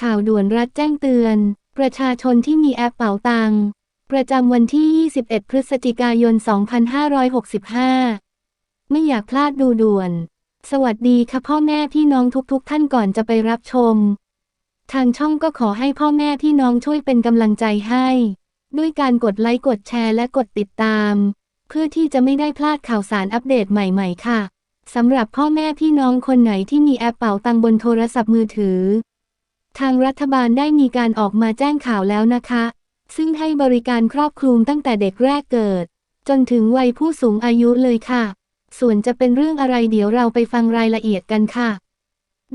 ข่าวด่วนรัฐแจ้งเตือน ประชาชนที่มีแอปเป๋าตัง ประจำวันที่ 21 พฤศจิกายน 2565 ไม่อยากพลาดดูด่วน สวัสดีค่ะพ่อแม่พี่น้องทุกๆทท่านก่อนจะไปรับชม ทางช่องก็ขอให้พ่อแม่พี่น้องช่วยเป็นกำลังใจให้ ด้วยการกดไลค์กดแชร์และกดติดตาม เพื่อที่จะไม่ได้พลาดข่าวสารอัปเดตใหม่ ๆ ค่ะสำหรับพ่อแม่พี่น้องคนไหนที่มีแอปเป๋าตังบนโทรศัพท์มือถือ ทางรัฐบาลได้มีการออกมาแจ้งข่าวแล้วนะคะ ซึ่งให้บริการครอบคลุมตั้งแต่เด็กแรกเกิด จนถึงวัยผู้สูงอายุเลยค่ะ ส่วนจะเป็นเรื่องอะไรเดี๋ยวเราไปฟังรายละเอียดกันค่ะ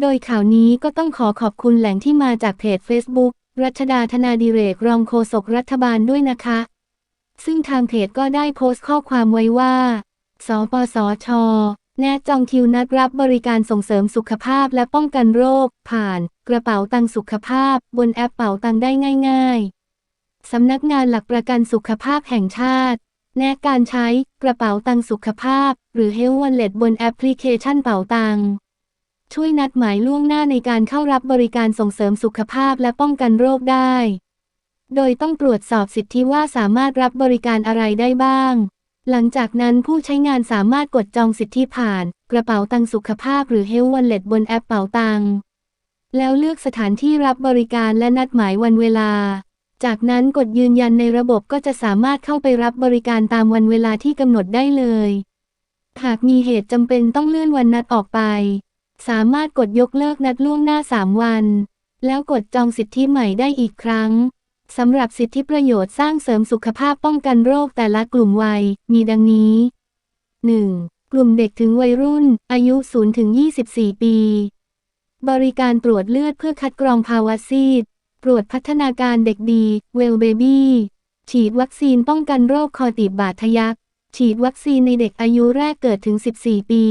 โดยข่าวนี้ก็ต้องขอขอบคุณแหล่งที่มาจากเพจ Facebook รัชดาธนาดิเรกรองโฆษกรัฐบาลด้วยนะคะ ซึ่งทางเพจก็ได้โพสต์ข้อความไว้ว่า สปสช แนะจองคิวนัดรับบริการส่งเสริมสุขภาพและป้องกันโรค ผ่าน กระเป๋าตังสุขภาพ บนแอปเป๋าตังได้ง่าย ๆ สำนักงานหลักประกันสุขภาพแห่งชาติ แนะการใช้กระเป๋าตังสุขภาพ หรือ Health Wallet บนแอปพลิเคชันเป๋าตังช่วยนัดหมายล่วงหน้าในการเข้ารับบริการส่งเสริมสุขภาพและป้องกันโรคได้ โดยต้องตรวจสอบสิทธิว่าสามารถรับบริการอะไรได้บ้าง หลังจากนั้นผู้ใช้งานสามารถกดจองสิทธิผ่าน กระเป๋าตังสุขภาพหรือ Health Wallet บนแอปเป๋าตัง แล้วเลือกสถานที่รับบริการและนัดหมายวันเวลา จากนั้นกดยืนยันในระบบก็จะสามารถเข้าไปรับบริการตามวันเวลาที่กำหนดได้เลย หากมีเหตุจำเป็นต้องเลื่อนวันนัดออกไป สามารถกดยกเลิกนัดล่วงหน้า 3 วัน แล้วกดจองสิทธิใหม่ได้อีกครั้ง สำหรับสิทธิประโยชน์สร้างเสริมสุขภาพป้องกันโรคแต่ละกลุ่มวัย มีดังนี้ 1. กลุ่มเด็กถึงวัยรุ่น อายุ 0 ถึง 24 ปี บริการตรวจเลือดเพื่อคัดกรองภาวะซีด ตรวจพัฒนาการเด็กดี เวลเบบี้ฉีดวัคซีนป้องกันโรคคอตีบบาดทะยัก ฉีดวัคซีนในเด็กอายุแรกเกิดถึง 14 ปี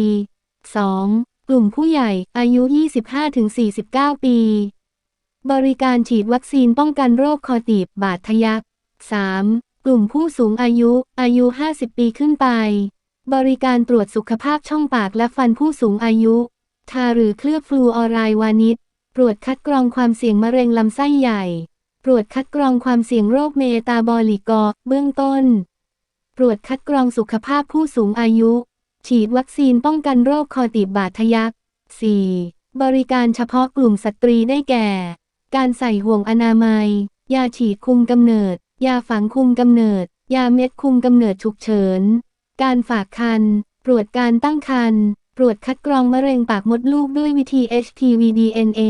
2. กลุ่มผู้ใหญ่อายุ 25-49 ปี บริการฉีดวัคซีนป้องกันโรคคอตีบบาดทะยัก 3. กลุ่มผู้สูงอายุ อายุ 50 ปีขึ้นไป บริการตรวจสุขภาพช่องปากและฟันผู้สูงอายุ ทาหรือเคลือบฟลูออไรด์วานิชตรวจคัดกรองความเสี่ยงมะเร็งลำไส้ใหญ่ ตรวจคัดกรองความเสี่ยงโรคเมตาบอลิกอเบื้องต้น ตรวจคัดกรองสุขภาพผู้สูงอายุ ฉีดวัคซีนป้องกันโรคคอตีบบาดทะยัก 4. บริการเฉพาะกลุ่มสตรีได้แก่ การใส่ห่วงอนามัย ยาฉีดคุมกำเนิด ยาฝังคุมกำเนิด ยาเม็ดคุมกำเนิดฉุกเฉิน การฝากคันตรวจการตั้งครรภ์ตรวจคัดกรองมะเร็งปากมดลูกด้วยวิธี HPV DNA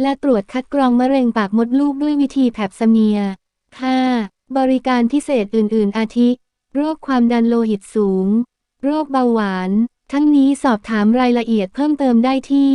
และตรวจคัดกรองมะเร็งปากมดลูกด้วยวิธีแพปซเมีย 5. บริการพิเศษอื่น ๆ อาทิ โรคความดันโลหิตสูง โรคเบาหวาน ทั้งนี้สอบถามรายละเอียดเพิ่มเติมได้ที่